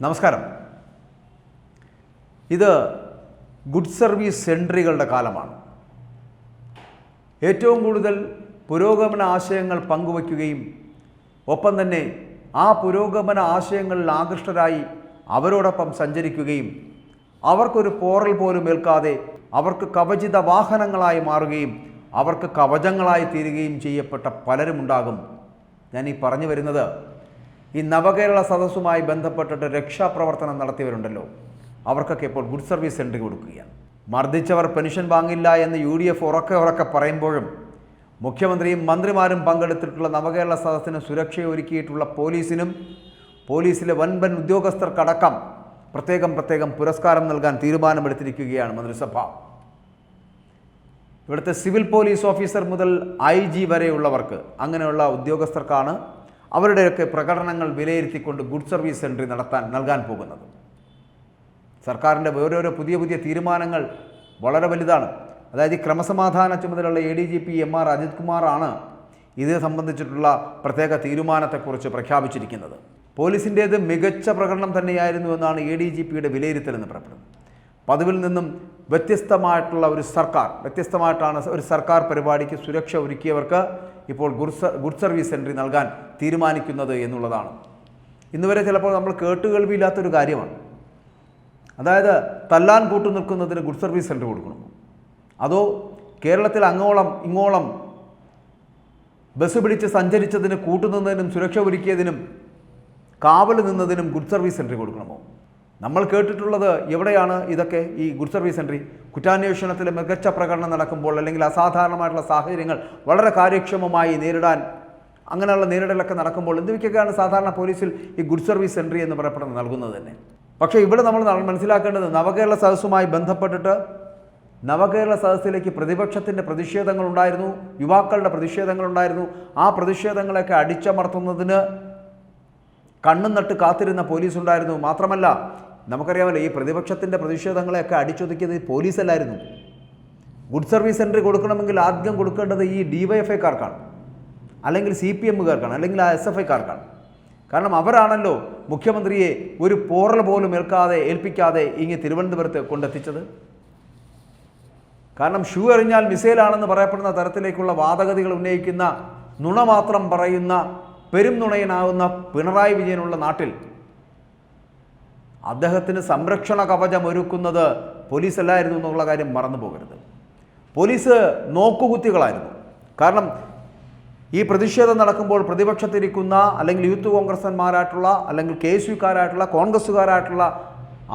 നമസ്കാരം. ഇത് good service സെൻട്രികളുടെ കാലമാണ്. ഏറ്റവും കൂടുതൽ പുരോഗമന ആശയങ്ങൾ പങ്കുവയ്ക്കുകയും ഒപ്പം തന്നെ ആ പുരോഗമന ആശയങ്ങളിൽ ആകൃഷ്ടരായി അവരോടൊപ്പം സഞ്ചരിക്കുകയും അവർക്കൊരു പോറൽ പോലും ഏൽക്കാതെ അവർക്ക് കവചിത വാഹനങ്ങളായി മാറുകയും അവർക്ക് കവചങ്ങളായി തീരുകയും ചെയ്യപ്പെട്ട പലരുമുണ്ടാകും. ഞാൻ ഈ പറഞ്ഞു വരുന്നത് ഈ നവകേരള സദസ്സുമായി ബന്ധപ്പെട്ടിട്ട് രക്ഷാപ്രവർത്തനം നടത്തിയവരുണ്ടല്ലോ. അവർക്കൊക്കെ ഇപ്പോൾ ഗുഡ് സർവീസ് സെന്റർ കൊടുക്കുകയാണ്. മർദ്ദിച്ചവർ പെൻഷൻ വാങ്ങില്ല എന്ന് യു ഡി എഫ് ഉറക്കെ ഉറക്കെ പറയുമ്പോഴും മുഖ്യമന്ത്രിയും മന്ത്രിമാരും പങ്കെടുത്തിട്ടുള്ള നവകേരള സദസ്സിന് സുരക്ഷയൊരുക്കിയിട്ടുള്ള പോലീസിനും പോലീസിലെ വൻപൻ ഉദ്യോഗസ്ഥർക്കടക്കം പ്രത്യേകം പ്രത്യേകം പുരസ്കാരം നൽകാൻ തീരുമാനമെടുത്തിരിക്കുകയാണ് മന്ത്രിസഭ. ഇവിടുത്തെ സിവിൽ പോലീസ് ഓഫീസർ മുതൽ ഐ ജി വരെയുള്ളവർക്ക് അങ്ങനെയുള്ള ഉദ്യോഗസ്ഥർക്കാണ് അവരുടെയൊക്കെ പ്രകടനങ്ങൾ വിലയിരുത്തിക്കൊണ്ട് ഗുഡ് സർവീസ് എൻട്രി നടത്താൻ നൽകാൻ പോകുന്നത്. സർക്കാരിന്റെ ഓരോരോ പുതിയ പുതിയ തീരുമാനങ്ങൾ വളരെ വലുതാണ്. അതായത് ഈ ക്രമസമാധാന ചുമതലയുള്ള A D G P M R Ajith കുമാറാണ് ഇത് സംബന്ധിച്ചിട്ടുള്ള പ്രത്യേക തീരുമാനത്തെക്കുറിച്ച് പ്രഖ്യാപിച്ചിരിക്കുന്നത്. പോലീസിന്റേത് മികച്ച പ്രകടനം തന്നെയായിരുന്നു എന്നാണ് എ ഡി ജി പിയുടെ വിലയിരുത്തലെന്ന് പറയപ്പെടുന്നത്. പതിവിൽ നിന്നും വ്യത്യസ്തമായിട്ടുള്ള ഒരു സർക്കാർ വ്യത്യസ്തമായിട്ടാണ് ഒരു സർക്കാർ പരിപാടിക്ക് സുരക്ഷ ഒരുക്കിയവർക്ക് ഇപ്പോൾ ഗുഡ് ഗുഡ് സർവീസ് എൻട്രി നൽകാൻ തീരുമാനിക്കുന്നത് എന്നുള്ളതാണ്. ഇന്നുവരെ ചിലപ്പോൾ നമ്മൾ കേട്ടുകേൾവിയില്ലാത്തൊരു കാര്യമാണ്. അതായത് തല്ലാൻ കൂട്ടു നിൽക്കുന്നതിന് ഗുഡ് സർവീസ് സെന്റർ കൊടുക്കണം. അതോ കേരളത്തിൽ അങ്ങോളം ഇങ്ങോളം ബസ് പിടിച്ച് സഞ്ചരിച്ചതിന് കൂട്ടുനിന്നതിനും സുരക്ഷ ഒരുക്കിയതിനും കാവൽ നിന്നതിനും ഗുഡ് സർവീസ് സെന്ററി കൊടുക്കണമോ? നമ്മൾ കേട്ടിട്ടുള്ളത് എവിടെയാണ് ഇതൊക്കെ ഈ ഗുഡ് സർവീസ് സെന്ററി കുറ്റാന്വേഷണത്തിലെ മികച്ച പ്രകടനം നടക്കുമ്പോൾ അല്ലെങ്കിൽ അസാധാരണമായിട്ടുള്ള സാഹചര്യങ്ങൾ വളരെ കാര്യക്ഷമമായി നേരിടാൻ അങ്ങനെയുള്ള നേരിടലൊക്കെ നടക്കുമ്പോൾ എന്തൊക്കെയാണ് സാധാരണ പോലീസിൽ ഈ ഗുഡ് സർവീസ് എൻട്രി എന്ന് പറയപ്പെടുന്നത് നൽകുന്നത് തന്നെ? പക്ഷേ ഇവിടെ നമ്മൾ മനസ്സിലാക്കേണ്ടത് നവകേരള സദസ്സുമായി ബന്ധപ്പെട്ടിട്ട് നവകേരള സദസ്സിലേക്ക് പ്രതിപക്ഷത്തിന്റെ പ്രതിഷേധങ്ങളുണ്ടായിരുന്നു യുവാക്കളുടെ പ്രതിഷേധങ്ങളുണ്ടായിരുന്നു. ആ പ്രതിഷേധങ്ങളൊക്കെ അടിച്ചമർത്തുന്നതിന് കണ്ണും നട്ട് കാത്തിരുന്ന പോലീസ് ഉണ്ടായിരുന്നു മാത്രമല്ല നമുക്കറിയാമല്ലോ ഈ പ്രതിപക്ഷത്തിന്റെ പ്രതിഷേധങ്ങളെയൊക്കെ അടിച്ചൊതുക്കിയത് പോലീസല്ലായിരുന്നു ഗുഡ് സർവീസ് സെന്റർ കൊടുക്കണമെങ്കിൽ ആദ്യം കൊടുക്കേണ്ടത് ഈ ഡി വൈ എഫ് ഐക്കാർക്കാണ് അല്ലെങ്കിൽ സി പി എമ്മുകാർക്കാണ് അല്ലെങ്കിൽ ആ എസ് എഫ് ഐക്കാർക്കാണ് കാരണം അവരാണല്ലോ മുഖ്യമന്ത്രിയെ ഒരു പോറൽ പോലും ഏൽക്കാതെ ഏൽപ്പിക്കാതെ ഇങ്ങ് തിരുവനന്തപുരത്ത് കൊണ്ടെത്തിച്ചത്. കാരണം ഷൂ എറിഞ്ഞാൽ മിസൈലാണെന്ന് പറയപ്പെടുന്ന തരത്തിലേക്കുള്ള വാദഗതികൾ ഉന്നയിക്കുന്ന നുണ മാത്രം പറയുന്ന പെരും നുണയനാകുന്ന പിണറായി വിജയനുള്ള നാട്ടിൽ അദ്ദേഹത്തിന് സംരക്ഷണ കവചം ഒരുക്കുന്നത് പോലീസ് അല്ലായിരുന്നു എന്നുള്ള കാര്യം മറന്നു പോകരുത്. പോലീസ് നോക്കുകുത്തികളായിരുന്നു. കാരണം ഈ പ്രതിഷേധം നടക്കുമ്പോൾ പ്രതിപക്ഷത്തിരിക്കുന്ന അല്ലെങ്കിൽ യൂത്ത് കോൺഗ്രസ്സന്മാരായിട്ടുള്ള അല്ലെങ്കിൽ കെ എസ് യുക്കാരായിട്ടുള്ള കോൺഗ്രസ്സുകാരായിട്ടുള്ള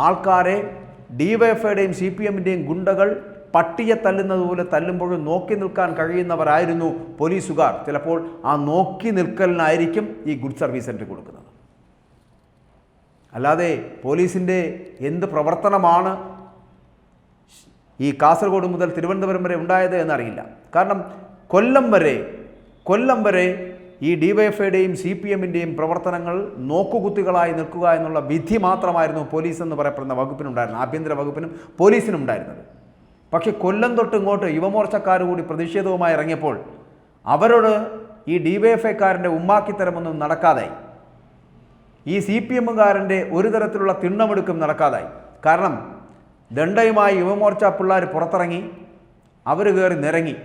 ആൾക്കാരെ ഡിവൈഎഫ്ഐയുടെയും സി പി എമ്മിന്റെയും ഗുണ്ടകൾ പട്ടിയെ തല്ലുന്നത് പോലെ തല്ലുമ്പോഴും നോക്കി നിൽക്കാൻ കഴിയുന്നവരായിരുന്നു പോലീസുകാർ. ചിലപ്പോൾ ആ നോക്കി നിൽക്കലിനായിരിക്കും ഈ ഗുഡ് സർവീസ് സെന്റർ കൊടുക്കുന്നത്. അല്ലാതെ പോലീസിന്റെ എന്ത് പ്രവർത്തനമാണ് ഈ കാസർഗോഡ് മുതൽ തിരുവനന്തപുരം വരെ ഉണ്ടായത് എന്നറിയില്ല. കാരണം കൊല്ലം വരെ കൊല്ലം വരെ ഈ ഡിവൈഎഫ്ഐയുടെയും സി പി എമ്മിന്റെയും പ്രവർത്തനങ്ങൾ നോക്കുകുത്തികളായി നിൽക്കുക എന്നുള്ള വിധി മാത്രമായിരുന്നു പോലീസ് എന്ന് പറയപ്പെടുന്ന വകുപ്പിനുണ്ടായിരുന്നത് ആഭ്യന്തര വകുപ്പിനും പോലീസിനും ഉണ്ടായിരുന്നത് പക്ഷേ കൊല്ലം തൊട്ട് ഇങ്ങോട്ട് യുവമോർച്ചക്കാർ കൂടി പ്രതിഷേധവുമായി ഇറങ്ങിയപ്പോൾ അവരോട് ഈ ഡിവൈഎഫ്ഐക്കാരന്റെ ഉമ്മാക്കിത്തരമൊന്നും നടക്കാതായി ഈ സി പി എമ്മുകാരന്റെ ഒരു തരത്തിലുള്ള തിണ്ണമെടുക്കും നടക്കാതായി. കാരണം ദണ്ഡയുമായി യുവമോർച്ച പിള്ളേർ പുറത്തിറങ്ങി അവർ കയറി നിരങ്ങി.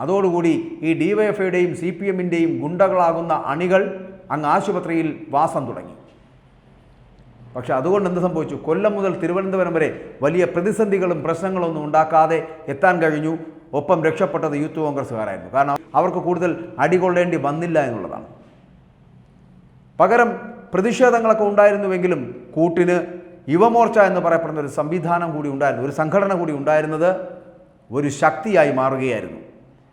അതോടുകൂടി ഈ ഡിവൈഎഫ്ഐയുടെയും സി പി എമ്മിന്റെയും ഗുണ്ടകളാകുന്ന അണികൾ അങ്ങ് ആശുപത്രിയിൽ വാസം തുടങ്ങി. പക്ഷെ അതുകൊണ്ട് എന്ത് സംഭവിച്ചു? കൊല്ലം മുതൽ തിരുവനന്തപുരം വരെ വലിയ പ്രതിസന്ധികളും പ്രശ്നങ്ങളൊന്നും ഉണ്ടാക്കാതെ എത്താൻ കഴിഞ്ഞു. ഒപ്പം രക്ഷപ്പെട്ടത് യൂത്ത് കോൺഗ്രസ്സുകാരായിരുന്നു. കാരണം അവർക്ക് കൂടുതൽ അടികൊള്ളേണ്ടി വന്നില്ല എന്നുള്ളതാണ്. പകരം പ്രതിഷേധങ്ങളൊക്കെ ഉണ്ടായിരുന്നുവെങ്കിലും കൂട്ടിന് യുവമോർച്ച എന്ന് പറയപ്പെടുന്ന ഒരു സംവിധാനം കൂടി ഉണ്ടായിരുന്നു ഒരു സംഘടന കൂടി ഉണ്ടായിരുന്നത് ഒരു ശക്തിയായി മാറുകയായിരുന്നു.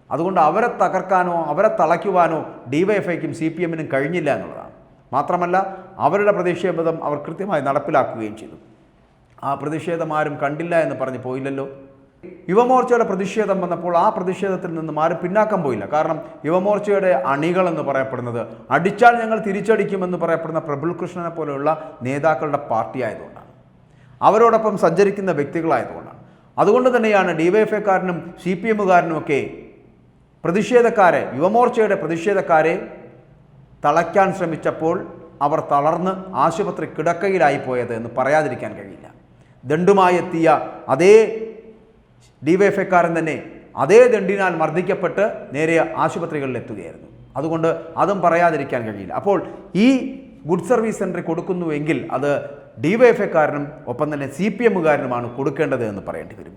അതുകൊണ്ട് അവരെ തകർക്കാനോ അവരെ തളയ്ക്കുവാനോ ഡിവൈഎഫ്ഐക്കും സി പി എമ്മിനും കഴിഞ്ഞില്ല എന്നുള്ളതാണ്. മാത്രമല്ല അവരുടെ പ്രതിഷേധം അവർ കൃത്യമായി നടപ്പിലാക്കുകയും ചെയ്തു. ആ പ്രതിഷേധം ആരും കണ്ടില്ല എന്ന് പറഞ്ഞ് പോയില്ലല്ലോ. യുവമോർച്ചയുടെ പ്രതിഷേധം വന്നപ്പോൾ ആ പ്രതിഷേധത്തിൽ നിന്ന് മാറി പിന്നാക്കം പോയില്ല. കാരണം യുവമോർച്ചയുടെ അണികൾ എന്ന് പറയപ്പെടുന്നത് അടിച്ചാൽ ഞങ്ങൾ തിരിച്ചടിക്കുമെന്ന് പറയപ്പെടുന്ന പ്രബുൽ കൃഷ്ണനെ പോലെയുള്ള നേതാക്കളുടെ പാർട്ടി ആയതുകൊണ്ടാണ് അവരോടൊപ്പം സഞ്ചരിക്കുന്ന വ്യക്തികളായതുകൊണ്ടാണ്. അതുകൊണ്ട് തന്നെയാണ് ഡിവൈഎഫ്ഐക്കാരനും സി പി എമ്മുകാരനും ഒക്കെ പ്രതിഷേധക്കാരെ യുവമോർച്ചയുടെ പ്രതിഷേധക്കാരെ തളയ്ക്കാൻ ശ്രമിച്ചപ്പോൾ അവർ തളർന്ന് ആശുപത്രി കിടക്കയിലായി പോയത് എന്ന് പറയാതിരിക്കാൻ കഴിയില്ല. ദണ്ടുമായി എത്തിയ അതേ ഡിവൈഎഫ്ഐക്കാരൻ തന്നെ അതേ ദണ്ടിനാൽ മർദ്ദിക്കപ്പെട്ട് നേരെ ആശുപത്രികളിൽ എത്തുകയായിരുന്നു അതുകൊണ്ട് അതും പറയാതിരിക്കാൻ കഴിയില്ല. അപ്പോൾ ഈ ഗുഡ് സർവീസ് സെന്ററിൽ കൊടുക്കുന്നുവെങ്കിൽ അത് ഡിവൈഎഫ്ഐക്കാരനും ഒപ്പം തന്നെ സി പി എമ്മുകാരനുമാണ് കൊടുക്കേണ്ടത് എന്ന് പറയേണ്ടി വരും.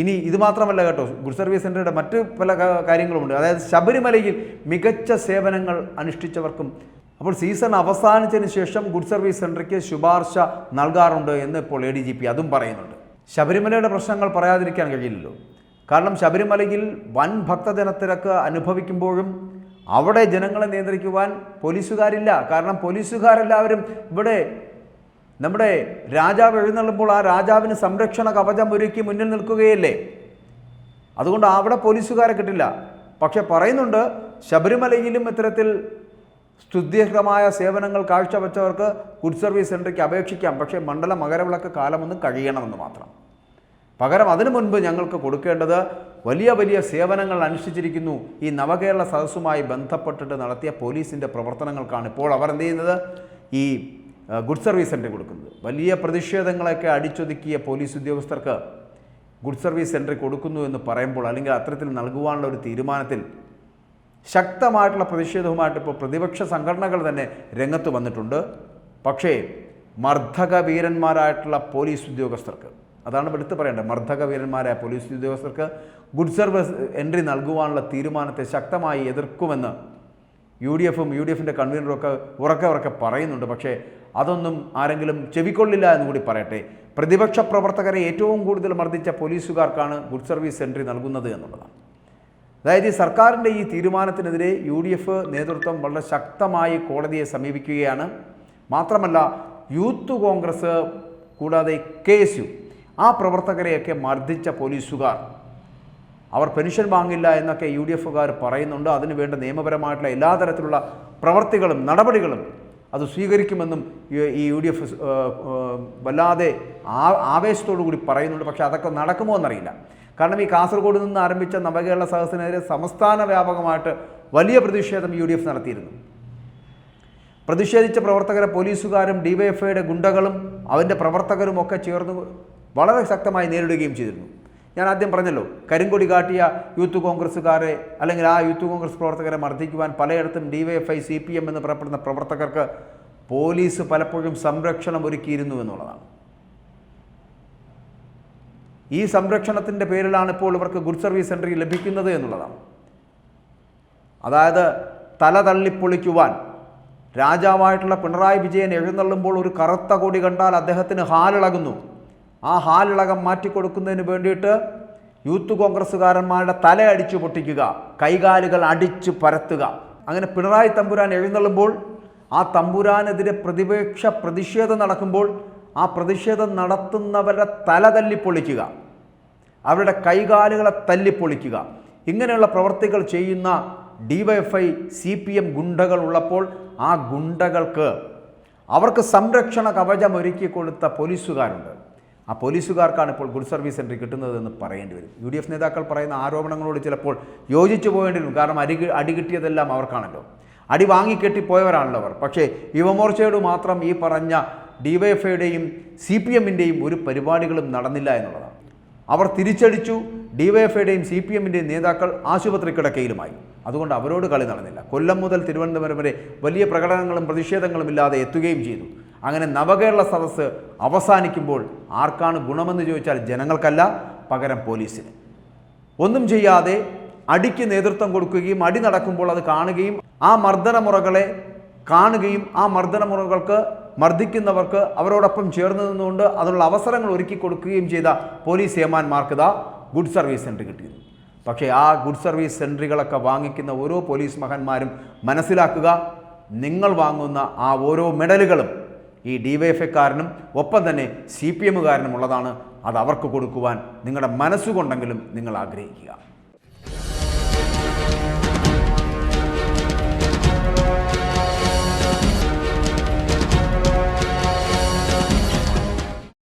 ഇനി ഇത് മാത്രമല്ല കേട്ടോ ഗുഡ് സർവീസ് സെന്ററുടെ മറ്റ് പല കാര്യങ്ങളുമുണ്ട്. അതായത് ശബരിമലയിൽ മികച്ച സേവനങ്ങൾ അനുഷ്ഠിച്ചവർക്കും അപ്പോൾ സീസൺ അവസാനിച്ചതിന് ശേഷം ഗുഡ് സർവീസ് സെന്ററിക്ക് ശുപാർശ നൽകാറുണ്ട് എന്ന് ഇപ്പോൾ എ അതും പറയുന്നുണ്ട്. ശബരിമലയുടെ പ്രശ്നങ്ങൾ പറയാതിരിക്കാൻ കഴിയില്ലല്ലോ. കാരണം ശബരിമലയിൽ വൻ ഭക്തജനത്തിരക്ക് അനുഭവിക്കുമ്പോഴും അവിടെ ജനങ്ങളെ നിയന്ത്രിക്കുവാൻ പോലീസുകാരില്ല. കാരണം പോലീസുകാരെല്ലാവരും ഇവിടെ നമ്മുടെ രാജാവ് എഴുന്നള്ളുമ്പോൾ ആ രാജാവിന് സംരക്ഷണ കവചം ഒരുക്കി മുന്നിൽ നിൽക്കുകയല്ലേ? അതുകൊണ്ട് അവിടെ പോലീസുകാരെ കിട്ടില്ല. പക്ഷെ പറയുന്നുണ്ട് ശബരിമലയിലും ഇത്തരത്തിൽ സ്തുത്യർഹമായ സേവനങ്ങൾ കാഴ്ചവെച്ചവർക്ക് ഗുഡ് സർവീസ് സെന്ററിക്ക് അപേക്ഷിക്കാം. പക്ഷേ മണ്ഡല മകരവിളക്ക് കാലമൊന്ന് കഴിയണമെന്ന് മാത്രം. പകരം അതിനു മുൻപ് ഞങ്ങൾക്ക് കൊടുക്കേണ്ടത് വലിയ വലിയ സേവനങ്ങൾ അനുഷ്ഠിച്ചിരിക്കുന്നു. ഈ നവകേരള സദസ്സുമായി ബന്ധപ്പെട്ടിട്ട് നടത്തിയ പോലീസിന്റെ പ്രവർത്തനങ്ങൾക്കാണ് ഇപ്പോൾ അവർ എന്ത് ചെയ്യുന്നത്? ഈ ഗുഡ് സർവീസ് സെന്റർ കൊടുക്കുന്നത്. വലിയ പ്രതിഷേധങ്ങളൊക്കെ അടിച്ചൊതുക്കിയ പോലീസ് ഉദ്യോഗസ്ഥർക്ക് ഗുഡ് സർവീസ് സെന്റർ കൊടുക്കുന്നു എന്ന് പറയുമ്പോൾ അല്ലെങ്കിൽ അത്തരത്തിൽ നൽകുവാനുള്ള ഒരു തീരുമാനത്തിൽ ശക്തമായിട്ടുള്ള പ്രതിഷേധവുമായിട്ട് ഇപ്പോൾ പ്രതിപക്ഷ സംഘടനകൾ തന്നെ രംഗത്ത് വന്നിട്ടുണ്ട്. പക്ഷേ മർദ്ദക വീരന്മാരായിട്ടുള്ള പോലീസ് ഉദ്യോഗസ്ഥർക്ക് അതാണ് എടുത്തു പറയേണ്ടത് മർദ്ദക വീരന്മാരായ പോലീസ് ഉദ്യോഗസ്ഥർക്ക് ഗുഡ് സർവീസ് എൻട്രി നൽകുവാനുള്ള തീരുമാനത്തെ ശക്തമായി എതിർക്കുമെന്ന് യു ഡി എഫും യു ഡി എഫിന്റെ കൺവീനറും ഒക്കെ ഉറക്കെ ഉറക്കെ പറയുന്നുണ്ട്. പക്ഷേ അതൊന്നും ആരെങ്കിലും ചെവിക്കൊള്ളില്ല എന്ന് കൂടി പറയട്ടെ. പ്രതിപക്ഷ പ്രവർത്തകരെ ഏറ്റവും കൂടുതൽ മർദ്ദിച്ച പോലീസുകാർക്കാണ് ഗുഡ് സർവീസ് എൻട്രി നൽകുന്നത് എന്നുള്ളതാണ്. അതായത് ഈ സർക്കാരിന്റെ ഈ തീരുമാനത്തിനെതിരെ യു ഡി എഫ് നേതൃത്വം വളരെ ശക്തമായി കോടതിയെ സമീപിക്കുകയാണ്. മാത്രമല്ല യൂത്ത് കോൺഗ്രസ് കൂടാതെ കെ എസ് യു ആ പ്രവർത്തകരെയൊക്കെ മർദ്ദിച്ച പോലീസുകാർ. അവർ പെൻഷൻ വാങ്ങില്ല എന്നൊക്കെ യു ഡി എഫുകാർ പറയുന്നുണ്ട് അതിനുവേണ്ട നിയമപരമായിട്ടുള്ള എല്ലാ തരത്തിലുള്ള പ്രവർത്തികളും നടപടികളും അത് സ്വീകരിക്കുമെന്നും ഈ- യു ഡി എഫ് വല്ലാതെ ആ ആവേശത്തോടു കൂടി പറയുന്നുണ്ട്. പക്ഷേ അതൊക്കെ നടക്കുമോ എന്നറിയില്ല. കാരണം ഈ കാസർഗോഡ് നിന്ന് ആരംഭിച്ച നവകേരള സദസ്സിനെതിരെ സംസ്ഥാന വ്യാപകമായിട്ട് വലിയ പ്രതിഷേധം യു ഡി എഫ് നടത്തിയിരുന്നു. പ്രതിഷേധിച്ച പ്രവർത്തകരെ പോലീസുകാരും ഡിവൈഎഫ്ഐയുടെ ഗുണ്ടകളും അവന്റെ പ്രവർത്തകരും ഒക്കെ ചേർന്ന് വളരെ ശക്തമായി നേരിടുകയും ചെയ്തിരുന്നു. ഞാൻ ആദ്യം പറഞ്ഞല്ലോ കരിങ്കൊടി കാട്ടിയ യൂത്ത് കോൺഗ്രസ്സുകാരെ അല്ലെങ്കിൽ ആ യൂത്ത് കോൺഗ്രസ് പ്രവർത്തകരെ മർദ്ദിക്കുവാൻ പലയിടത്തും ഡിവൈഎഫ്ഐ സി പി എം എന്ന് പറയപ്പെടുന്ന പ്രവർത്തകർക്ക് പോലീസ് പലപ്പോഴും സംരക്ഷണം ഒരുക്കിയിരുന്നു എന്നുള്ളതാണ്. ഈ സംരക്ഷണത്തിന്റെ പേരിലാണ് ഇപ്പോൾ ഇവർക്ക് ഗുഡ് സർവീസ് എൻട്രി ലഭിക്കുന്നത് എന്നുള്ളതാണ്. അതായത് തല തള്ളിപ്പൊളിക്കുവാൻ രാജാവായിട്ടുള്ള പിണറായി വിജയൻ എഴുന്നള്ളുമ്പോൾ ഒരു കറുത്ത കൊടി കണ്ടാൽ അദ്ദേഹത്തിന് ഹാലിളകുന്നു. ആ ഹാലിളകം മാറ്റിക്കൊടുക്കുന്നതിന് വേണ്ടിയിട്ട് യൂത്ത് കോൺഗ്രസ്സുകാരന്മാരുടെ തല അടിച്ചു പൊട്ടിക്കുക കൈകാലുകൾ അടിച്ചു പരത്തുക. അങ്ങനെ പിണറായി തമ്പുരാൻ എഴുന്നള്ളുമ്പോൾ ആ തമ്പുരാനെതിരെ പ്രതിപക്ഷ പ്രതിഷേധം നടക്കുമ്പോൾ ആ പ്രതിഷേധം നടത്തുന്നവരുടെ തല തല്ലിപ്പൊളിക്കുക. അവരുടെ കൈകാലുകളെ തല്ലിപ്പൊളിക്കുക. ഇങ്ങനെയുള്ള പ്രവർത്തികൾ ചെയ്യുന്ന ഡിവൈഎഫ്ഐ സി പി എം ഗുണ്ടകൾ ഉള്ളപ്പോൾ ആ ഗുണ്ടകൾക്ക് അവർക്ക് സംരക്ഷണ കവചം ഒരുക്കി കൊടുത്ത പോലീസുകാരുണ്ട്. ആ പോലീസുകാർക്കാണ് ഇപ്പോൾ ഗുഡ് സർവീസ് എൻട്രി കിട്ടുന്നതെന്ന് പറയേണ്ടി വരും. യു ഡി എഫ് നേതാക്കൾ പറയുന്ന ആരോപണങ്ങളോട് ചിലപ്പോൾ യോജിച്ചു പോകേണ്ടി വരും. കാരണം അടി അടി കിട്ടിയതെല്ലാം അവർക്കാണല്ലോ. അടി വാങ്ങിക്കെട്ടിപ്പോയവരാണല്ലോ അവർ. പക്ഷേ യുവമോർച്ചയോട് മാത്രം ഈ പറഞ്ഞ ഡിവൈഎഫ്ഐയുടെയും സി പി എമ്മിന്റെയും ഒരു പരിപാടികളും നടന്നില്ല എന്നുള്ളതാണ്. അവർ തിരിച്ചടിച്ചു ഡിവൈഎഫ്ഐയുടെയും സി പി എമ്മിന്റെയും നേതാക്കൾ ആശുപത്രി കിടക്കയിലുമായി. അതുകൊണ്ട് അവരോട് കളി നടന്നില്ല. കൊല്ലം മുതൽ തിരുവനന്തപുരം വരെ വലിയ പ്രകടനങ്ങളും പ്രതിഷേധങ്ങളും ഇല്ലാതെ എത്തുകയും ചെയ്തു. അങ്ങനെ നവകേരള സദസ്സ് അവസാനിക്കുമ്പോൾ ആർക്കാണ് ഗുണമെന്ന് ചോദിച്ചാൽ ജനങ്ങൾക്കല്ല പകരം പോലീസിന്. ഒന്നും ചെയ്യാതെ അടിക്ക് നേതൃത്വം കൊടുക്കുകയും അടി നടക്കുമ്പോൾ അത് കാണുകയും ആ മർദ്ദനമുറകളെ കാണുകയും ആ മർദ്ദനമുറകൾക്ക് മർദ്ദിക്കുന്നവർക്ക് അവരോടൊപ്പം ചേർന്ന് നിന്നുകൊണ്ട് അതിനുള്ള അവസരങ്ങൾ ഒരുക്കി കൊടുക്കുകയും ചെയ്ത പോലീസ് ഏമാന്മാർക്ക് ഇതാ ഗുഡ് സർവീസ് സെന്റർ കിട്ടിയിരുന്നു. പക്ഷേ ആ ഗുഡ് സർവീസ് സെന്ററുകളൊക്കെ വാങ്ങിക്കുന്ന ഓരോ പോലീസ് മഹന്മാരും മനസ്സിലാക്കുക നിങ്ങൾ വാങ്ങുന്ന ആ ഓരോ മെഡലുകളും ഈ ഡിവൈഎഫ്ഐക്കാരനും ഒപ്പം തന്നെ സി പി എമ്മുകാരനും ഉള്ളതാണ്. അത് അവർക്ക് കൊടുക്കുവാൻ നിങ്ങളുടെ മനസ്സുകൊണ്ടെങ്കിലും നിങ്ങൾ ആഗ്രഹിക്കുക.